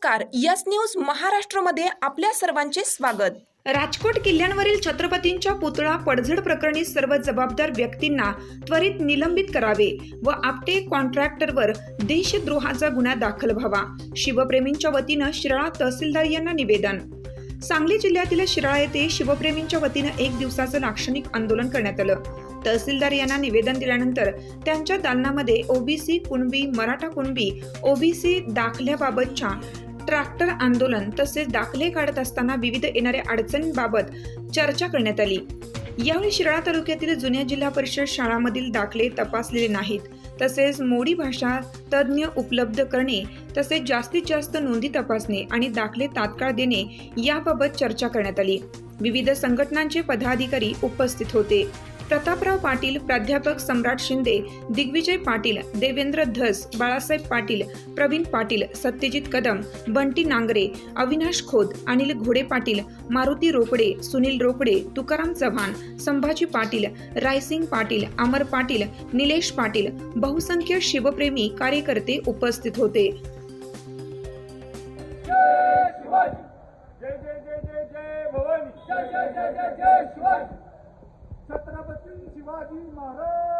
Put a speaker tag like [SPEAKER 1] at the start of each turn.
[SPEAKER 1] नमस्कार yes news महाराष्ट्रमध्ये आपल्या सर्वांचे स्वागत. राजकोट किल्ल्यांवरील छत्रपतींच्या पुतळा पडझड प्रकरणी सर्व जबाबदार व्यक्तींना त्वरित निलंबित करावे व आपटे कॉन्ट्रॅक्टरवर देशद्रोहाचा गुन्हा दाखल व्हावा शिवप्रेमींच्या वतीनं शिराळा तहसीलदार यांना निवेदन. सांगली जिल्ह्यातील शिराळा येथे शिवप्रेमींच्या वतीनं एक दिवसाचं लाक्षणिक आंदोलन करण्यात आलं. तहसीलदार यांना निवेदन दिल्यानंतर त्यांच्या दालनामध्ये ओबीसी कुणबी मराठा कुणबी ओबीसी दाखल्याबाबतच्या ट्रॅक्टर आंदोलन तसेच दाखले काढत असताना विविध येणाऱ्या अडचणींबाबत चर्चा करण्यात आली. यावेळी शिराळा तालुक्यातील जुन्या जिल्हा परिषद शाळांमधील दाखले तपासलेले नाहीत. तसेच मोडी भाषा तज्ज्ञ उपलब्ध करणे तसेच जास्तीत जास्त नोंदी तपासणे आणि दाखले तात्काळ देणे याबाबत चर्चा करण्यात आली. विविध संघटनांचे पदाधिकारी उपस्थित होते. प्रतापराव पाटील प्राध्यापक सम्राट शिंदे दिग्विजय पाटील देवेंद्र धस बाळासाहेब पाटील प्रवीण पाटील सत्यजित कदम बंटी नांगरे अविनाश खोत अनिल घोडे पाटील मारुती रोकडे सुनील रोकडे तुकाराम चव्हाण संभाजी पाटील रायसिंग पाटील अमर पाटील निलेश पाटील बहुसंख्य शिवप्रेमी कार्यकर्ते उपस्थित होते.
[SPEAKER 2] छत्रपती शिवाजी महाराज